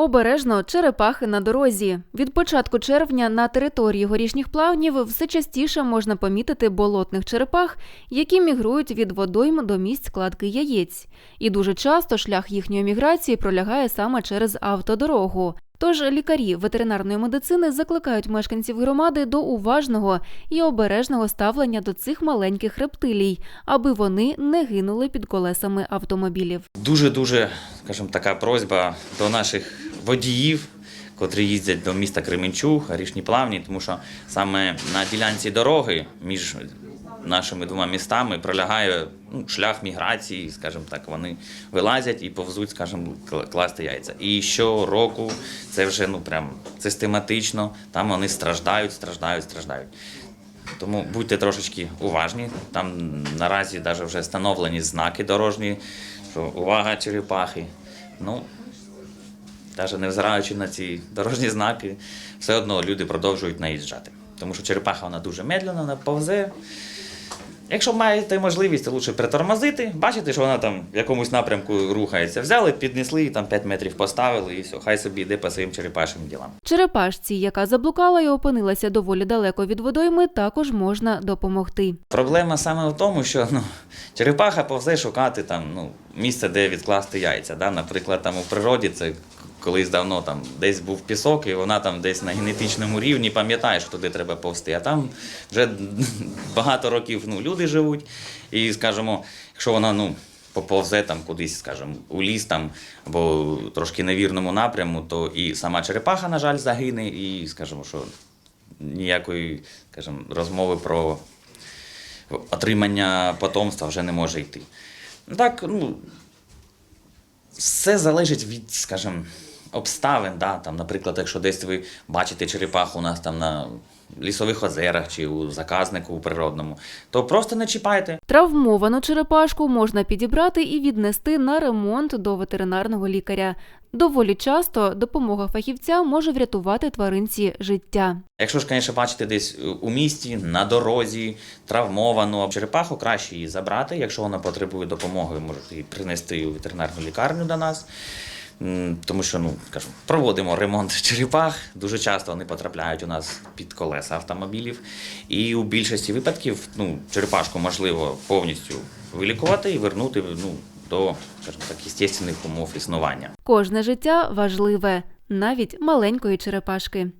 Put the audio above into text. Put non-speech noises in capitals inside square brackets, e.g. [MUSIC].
Обережно черепахи на дорозі. Від початку червня на території горішніх плавнів все частіше можна помітити болотних черепах, які мігрують від водойм до місць складки яєць. І дуже часто шлях їхньої міграції пролягає саме через автодорогу. Тож лікарі ветеринарної медицини закликають мешканців громади до уважного і обережного ставлення до цих маленьких рептилій, аби вони не гинули під колесами автомобілів. Дуже дуже, скажімо, така просьба до наших водіїв, котрі їздять до міста Кременчуг, Горішні Плавні, тому що саме на ділянці дороги між нашими двома містами пролягає ну, шлях міграції, скажімо так, вони вилазять і повзуть, скажімо, класти яйця. І щороку це вже ну прям систематично, там вони страждають, страждають, страждають. Тому будьте трошечки уважні. Там наразі навіть вже встановлені знаки дорожні, що увага, черепахи. Ну, навіть невзираючи на ці дорожні знаки, все одно люди продовжують наїжджати. Тому що черепаха вона дуже медленно, вона повзе. Якщо маєте можливість, то лучше притормозити, бачите, що вона там в якомусь напрямку рухається. Взяли, піднесли, там 5 метрів поставили і все, хай собі йде по своїм черепашим ділам. Черепашці, яка заблукала і опинилася доволі далеко від водойми, також можна допомогти. Проблема саме в тому, що ну, черепаха повзе шукати там, ну, місце, де відкласти яйця. Да? Наприклад, там у природі це колись давно там десь був пісок, і вона там десь на генетичному рівні пам'ятає, що туди треба повзти. А там вже [LAUGHS] багато років ну, люди живуть. І, скажімо, якщо вона ну, поповзе там кудись, скажімо, у ліс там або трошки невірному напряму, то і сама черепаха, на жаль, загине, і скажімо, що ніякої, скажімо, розмови про отримання потомства вже не може йти. Так, ну, все залежить від, скажімо, обставин. Да? Там, наприклад, якщо десь ви бачите черепаху у нас там на лісових озерах чи у заказнику у природному, то просто не чіпайте. Травмовану черепашку можна підібрати і віднести на ремонт до ветеринарного лікаря. Доволі часто допомога фахівця може врятувати тваринці життя. Якщо ж, звісно, бачите десь у місті, на дорозі, травмовану черепаху, краще її забрати. Якщо вона потребує допомоги, можете її принести у ветеринарну лікарню до нас. Тому що ну, кажу, проводимо ремонт черепах. Дуже часто вони потрапляють у нас під колеса автомобілів. І у більшості випадків ну, черепашку можливо повністю вилікувати і вернути ну, до скажімо так, естественних умов існування. Кожне життя важливе, навіть маленької черепашки.